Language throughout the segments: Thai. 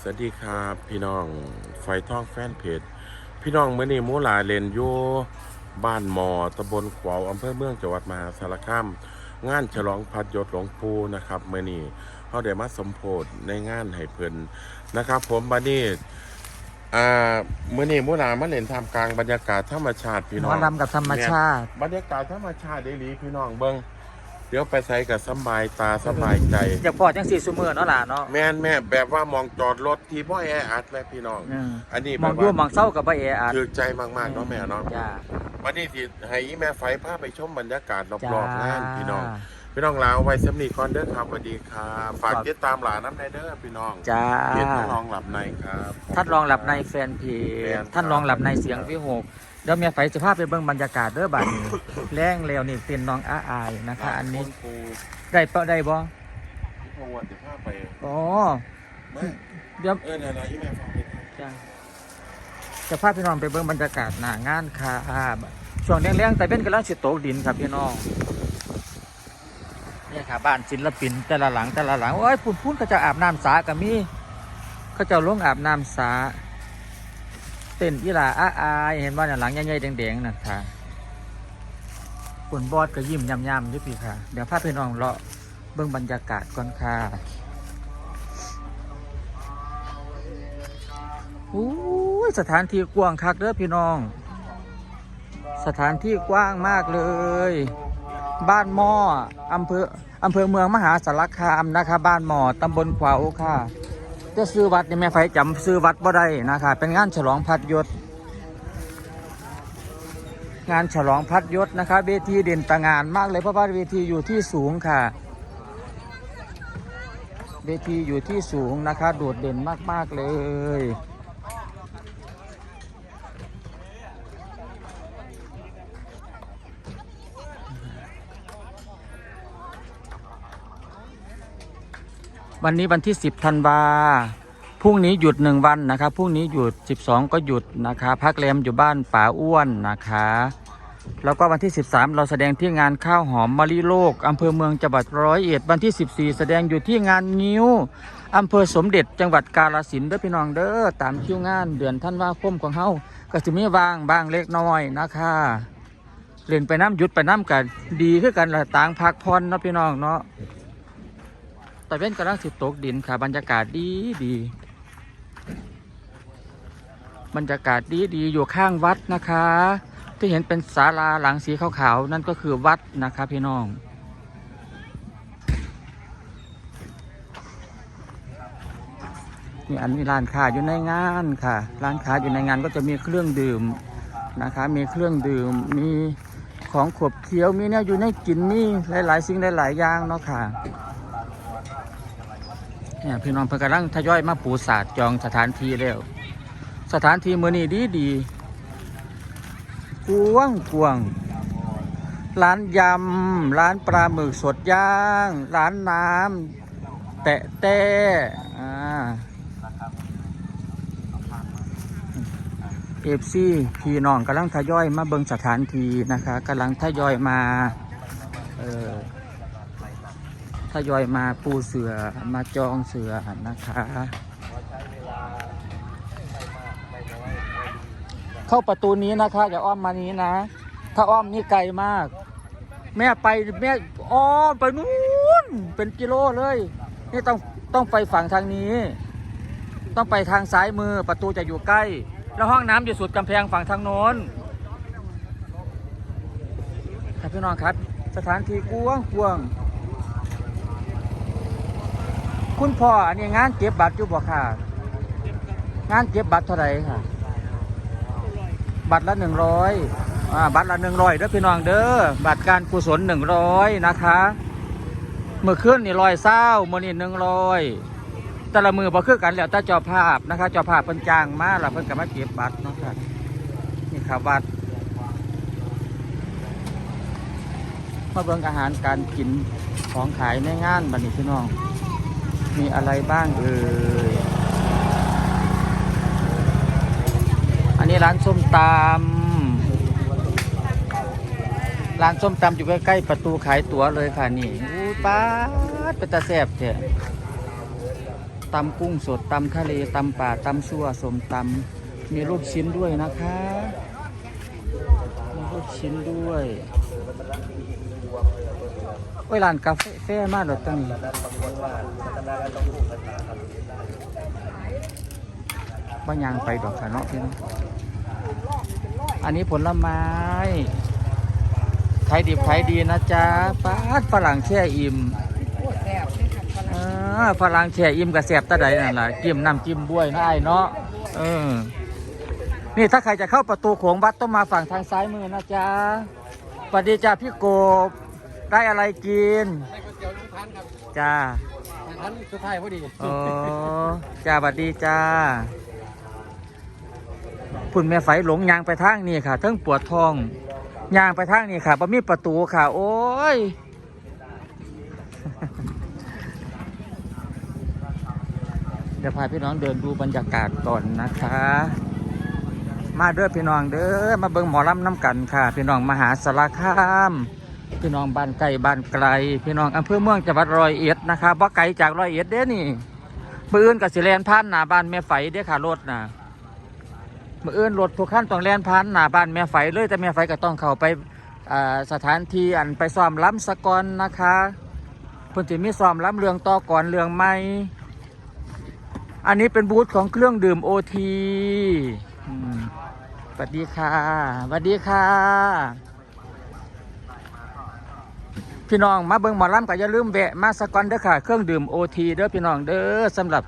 สวัสดีครับพี่น้องไฟท่องแฟนเพจ พี่น้องเมื่อนี้มูหลาเลนอยู่บ้านมอตำบลขวาวอำเภอเมืองจังหวัดมหาสารคามงานฉลองพัดยศหลวงปู่นะครับเมื่อนี้เขาได้มาสมโพธในงานให้เพิ่นนะครับ ผมบัดนี้อ่าเมื่อนี้มูหลามาเล่นทำกลางบรรยากาศธรรมชาติพี่หมน้อองลำกับธรรมชาติบรรยากาศธรรมชาติได้หลีพี่น้องเบิ้ง เดี๋ยวไปใส่กับสำบายตาสบายใจจากปอดจังสี่ซูเมอร์เนาะล่ะเนาะ แม่นแม่แบบว่ามองจอดรถที่พ่อแออัดแม่พี่น้อง อืม อันนี้มองแบบยู่ว่ามองเศร้ากับบ่เออาดถือใจมากๆเนาะแม่เนาะจ้าวันนี้ที่ให้อีแม่ไฟพาไปชมบรรยากาศรจ้าอบๆงานพี่น้อง พี่น้องลาวไว้สำนีก่อนเด้อครับสวัสดีครับฝากติดตามหลานน้ำในเด้อพี่น้องจ้าเกียรติท่านรองหลับในครับ ท่านรองหลับในแฟนเพแฟจนท่านรองหลับในเสียงวิหกเดี๋ยวเมียไฟจะพาไปเบิ่งบรรยากาศเด้อบัดนี้ แรงแล้วนี่เป็นน้องอาอายนะคะ อันนี้ปูได้เปะได้บ่ที่พวันจะพาไปอ๋อไม่เดี๋ยวเออนั่นๆอีแม่ฟังไปจ้าจะพาพี่น้องไปเบิ่งบรรยากาศหน้างานค่ะช่วงแรงๆแต่เป็นกำลังสิตกดินครับพี่น้องเนี่ยค่ะบ้านศิลปินแต่ละหลังแต่ละหลังโอ้ยพุ่นพุ่นเขาจะอาบน้ำสากับมีเขาจะลงอาบน้ำสา เต้นอีหลาอ้าอายเห็นว่าหลังใหญ่ๆแดงๆนั่นค่ะปุ่นบอดก็ยิ้มยำๆด้วยพี่ค่ะ เดี๋ยวพาพี่น้องเลาะเบิ่งบรรยากาศก่อนค่ะอู้สถานที่กว้างคักเด้อพี่น้อง สถานที่กว้างมากเลย บ้านหม้ออำเภออำเภอเมืองมหาสารคามนะคะ บ้านหม้อตำบลขวาวค่ะ จะซื้อวัดนี่แม่ไฟจำซื้อวัดบ่ได้นะคะเป็นงานฉลองพัดยศ งานฉลองพัดยศนะคะเวทีเด่นต่างานมากเลยเพราะว่าเวทีอยู่ที่สูงค่ะเวทีอยู่ที่สูงนะคะ โดดเด่นมากๆเลย วันนี้วันที่ 10ธันวาพรุ่งนี้หยุดหนึ่งวันนะครับพรุ่งนี้หยุด 12 ก็หยุดนะคะพักแรมอยู่บ้านป่าอ้วนนะคะ แล้วก็วันที่ 13 เราแสดงที่งานข้าวหอมมะลิโลกอำเภอเมืองจังหวัดร้อยเอ็ดวันที่ 14 แสดงอยู่ที่งานงิ้วอำเภอสมเด็จจังหวัดกาฬสินธุ์เด้อพี่น้องเด้อตามคิวงานเดือนท่านว่าคมของเฮาก็จะมีบางบางเล็กน้อยนะคะเล่นไปน้ำหยุดไปน้ำกันดีคือกันละต่างพักพรนะพี่น้องเนาะ แต่เว้นกำลังสิตกดินค่ะ บรรยากาศดีดี บรรยากาศดีดีอยู่ข้างวัดนะคะ ที่เห็นเป็นศาลาหลังสีขาวๆนั่นก็คือวัดนะคะพี่น้องมีอันมีร้านค้าอยู่ในงานค่ะ ร้านค้าอยู่ในงานก็จะมีเครื่องดื่มนะคะ มีเครื่องดื่ม มีของขบเคี้ยว มีเนี่ยอยู่ในกินมีหลาย ๆ สิ่งหลาย ๆ อย่างเนาะค่ะ เนี่ยพี่น้องเพิ่นกำลังทยอยมาปูศาสตร์จองสถานที่แล้ว สถานที่มือนี้ดีดีกวางกวางร้านยำ ร้านปลาหมึกสดย่าง ร้านน้ำแตะแต้อ่าเอฟซีพี่น้องกำลังทยอยมาเบิงสถานที่นะคะกำลังทยอยมา เออ ทยอยมาปูเสือมาจองเสือนะคะเข้าประตูนี้นะคะอย่าอ้อมมานี้นะ ถ้าอ้อมนี่ไกลมาก แม่ไปแม่อ้อมไปนู้นเป็นกิโลเลย นี่ต้องต้องไปฝั่งทางนี้ ต้องไปทางซ้ายมือประตูจะอยู่ใกล้ แล้วห้องน้ำอยู่สุดกำแพงฝั่งทางโน้นครับพี่น้องครับ สถานที่กว้างกว้าง คุณพ่ออันนี้งานเก็บบัตรอยู่บ่ค่ะ งานเก็บบัตรเท่าไหร่ค่ะ บัตรละหนึ่งร้อยบัตรละหนึ่งร้อยเด้อพี่น้องเด้อ บัตรการกุศลหนึ่งร้อยนะคะ เมื่อคืนนี่ร้อยเศร้าเมื่อนี่หนึ่งร้อยแต่ละมือบ่คือกันแล้วแต่จ้าภาพนะคะจ้าภาพเพิ่นจ้างมาแล้วเพิ่นก็มาเก็บบัตรเนาะค่ะนี่ค่ะบัตรมาเบิ่งอาหารการกินของขายในงานบัดนี้พี่น้อง มีอะไรบ้างเอ่ย อันนี้ร้านส้มตำร้านส้มตำอยู่ใกล้ๆประตูขายตั๋วเลยค่ะนี่อู้ป้าดเป็นตาแซบเถอะตำกุ้งสดตำทะเลตำป่าตำซั่วสมตำมีลูกชิ้นด้วยนะคะ มีลูกชิ้นด้วย โอ้ยร้านกาแฟแฟมากเลยตั้งนี้บ้านยางไปดอกค่ะเนาะพี่น้องอันนี้ผลไม้ขายดิบขายดีนะจ๊ะป้าฝรั่งแช่อิ่มฝรั่งแช่อิ่มกับแสบตะไดนั่นแหละจิ้มน้ำจิ้มบ้วยนะไอ้เนาะเออนี่ถ้าใครจะเข้าประตูโขงวัดต้องมาฝั่งทางซ้ายมือนะจ๊ะสวัสดีจ้าพี่โกบ ได้อะไรกินได้ก๋วยเตี๋ยวลุงพันธุ์ครับจ้าทานสุดท้ายพอดีอ๋อจ้าสวัสดีจ้าพุ่นแม่ไฟหลงยางไปทางนี่ค่ะทั้งปวดท้องยางไปทางนี่ค่ะบ่มีประตูค่ะ โอ้ยเดี๋ยวพาพี่น้องเดินดูบรรยากาศก่อนนะคะ มาเด้อพี่น้องเด้อมาเบิ่งหมอลำน้ำกันค่ะ พี่น้องมหาสารคาม พี่น้องบ้านไกลบ้านไกล พี่น้องอำเภอเมืองจังหวัดร้อยเอ็ดนะคะบ่ไกลจากร้อยเอ็ดเด้นี่มืออื่นกับสิแลนผ่านหน้าบ้านแม่ไฝเด้ค่ะรถนะมืออื่นรถทุกขั้นต้องแลนผ่านหน้าบ้านแม่ไฝเลยแต่แม่ไฝก็ต้องเข้าไปสถานที่อันไปซ้อมล้ำสะกอนนะคะเพิ่นสิมีซ้อมล้ำเรืองต่อก่อนเรืองใหม่อันนี้เป็นบูธของเครื่องดื่มโอทีสวัสดีค่ะสวัสดีค่ะ พี่น้องมาเบิ่งหมอลำก็อย่าลืมแวะมาสกอนเด้อค่ะ เครื่องดื่มโอทีเด้อพี่น้องเด้อสำหรับ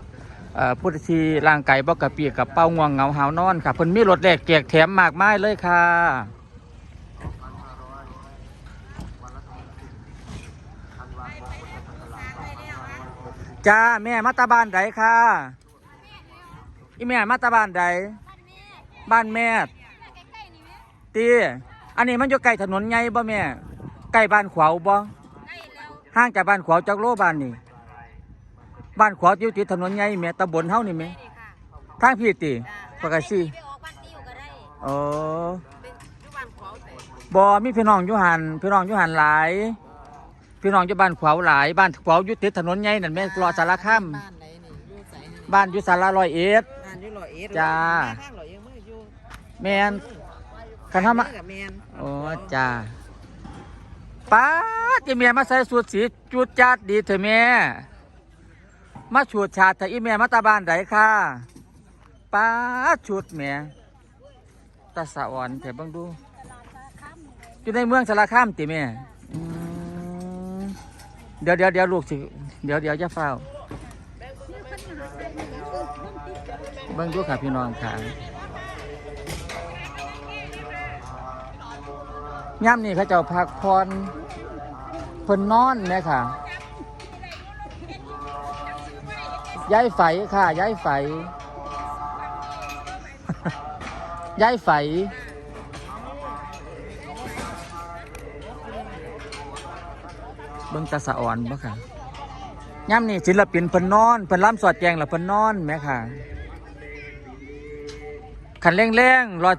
เอ่อผู้ที่ร่างกายบ่กระเปียกกับเป้าง่วงเหงาหาวนอนค่ะเพิ่นมีรถแลกแจกแถมมากมายเลยค่ะจ้าแม่มาตาบ้านใดค่ะอีแม่มาตาบ้านใดบ้านแม่ตีอันนี้มันอยู่ใกล้ถนนใหญ่บ่แม่ ใกล้บ้านขวาวบ่ห่างจากบ้านขวาวจากโลบ้านนี่ บ้านขวาวอยู่ติดถนนใหญ่แม่ตำบลเฮานี่แม่ทางพี่ติปกติไปออกบ้านติวก็ได้โอ้เป็นอยู่บ้านขวาวแต่บ่มีพี่น้องอยู่หันพี่น้องอยู่หันหลาย พี่น้องอยู่บ้านขวาวหลาย บ้านขวาวอยู่ติดถนนใหญ่นั่นแม่รอสารคามบ้านไหนนี่อยู่ไสนี่บ้านอยู่สาราร้อยเอ็ดบ้านอยู่ร้อยเอ็ดจ้าข้างร้อยเอ็ดมืออยู่แมนคันทำมากับแมนโอ้จ้า ป้าดอีแม่มาใส่สูทสีจุดจัดดีเถอะแม่มาฉูดฉาดแต่อีแม่มาตาบ้านไหนค่ะป้าชุดแม่ตาสะอ่อนแต่บังดูอยู่ในเมืองสารคามติแม่อืมเดี๋ยวเดี๋ยวเดี๋ยวลูกสิเดี๋ยวเดี๋ยวจะเฝ้าเบิ่งดูค่ะพี่น้องค่ะย่ำนี่เขาเจ้าพักพร พิ่นนอนเนี่ยค่ะย้ายไฝค่ะย้ายไฝย้ายไฝเบิ่งตาสะอ่อนบ่ค่ะย่ำนี่ศิลปินเพิ่นนอนเพิ่นล้ำสอดแจงแล้วเพิ่นนอนแหม่ค่ะขันแรงๆรอ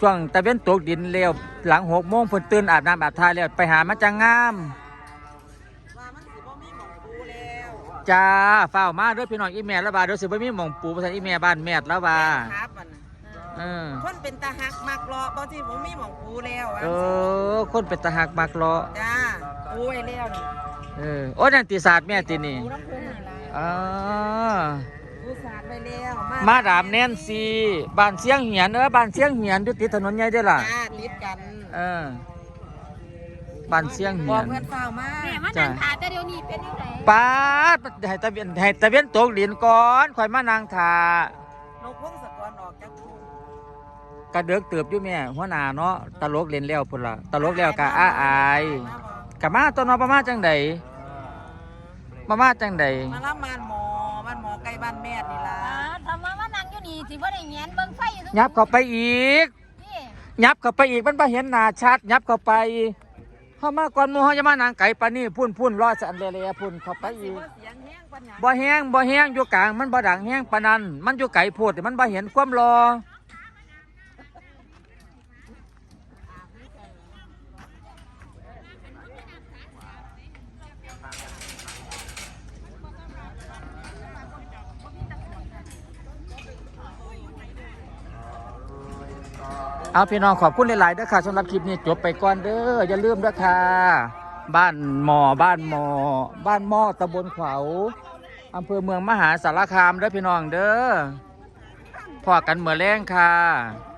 ช่วงตะเวนตกดินเร็วหลังหกโมงเพิ่นตื่นอาบน้ำอาบท่าแล้วไปหามาจังงาม ว่ามันสิบ่มีหมองปูแล้ว จ้าเฝ้าวมาเด้อพี่น้องอีแม่ละบาเดี๋ยวสิบ่มีหม่องปูภาษาอีแม่บ้านแม่ละบาครับอันน่ะเออเพิ่นเป็นตาหักมักรอบ่ที่ผมมีหมองปูแล้วอะเออคนเป็นตาหักมักเลาะจ้าปูไว้แล้วนี่เออโอ้นั่นติศาสตร์แม่ตินี่ปูน้ำพุนี่ล่ะอ๋อปูสาดไว้แล้วมาดามแนนซีบ้านเสียงเหียนเออบ้านเสียงเหียนอยู่ติดถนนใหญ่เด้อล่ะจ้าติดกัน เออ บ้านเสียงบเหีอยกน เพื่อนเฝ้ามาแม่มานั่งถาแต่เดี๋ยวนี้เป็นยังไงป้าดให้ตะเวียนให้ตะเวียนตกดินก่อนข่อยมานางทานกพงศกรออกจากปูกระเดือกเติบอยู่แม่หัวหน้าเนาะตลกเล่นแล้วพุ่นละตลกแล้วกะอ้าอายกะมาตัวเน้อประมาจังใดประมาจังใดมารับมานหมอบ้านหมอใกล้บ้านแม่นี่ล่ะอ่าทำมามานั่งอยู่นี่สิบ่ได้เงียนเบิ่งไฟอยู่ยับเข้าไปอีก นี่ยับเข้าไปอีกมันบ่เห็นหน้าชัด ยับเข้าไป เข้ามาก่อนหมู่เฮาจะมานางไก่ปานนี้พุ่นพุ่นรอสันเลๆพุ่นเข้าไปสิอีกว่าเสียงแห้งปัญญาบ่แห้งบ่แห้งอยู่กลางมันบ่ดังแห้งปานนั้นมันอยู่ไกลโพดแต่มันบ่เห็นความรอ เอาพี่น้องขอบคุณหลายๆด้อค่ะสำหรับคลิปนี้จบไปก่อนเด้ออย่าลืมเด้อค่ะ บ้านหมอบ้านหมอ บ้านหม้อตำบลขวาวอำเภอเมืองมหาสารคามเด้อพี่น้องเด้อพอกันเมื่อแรงค่ะ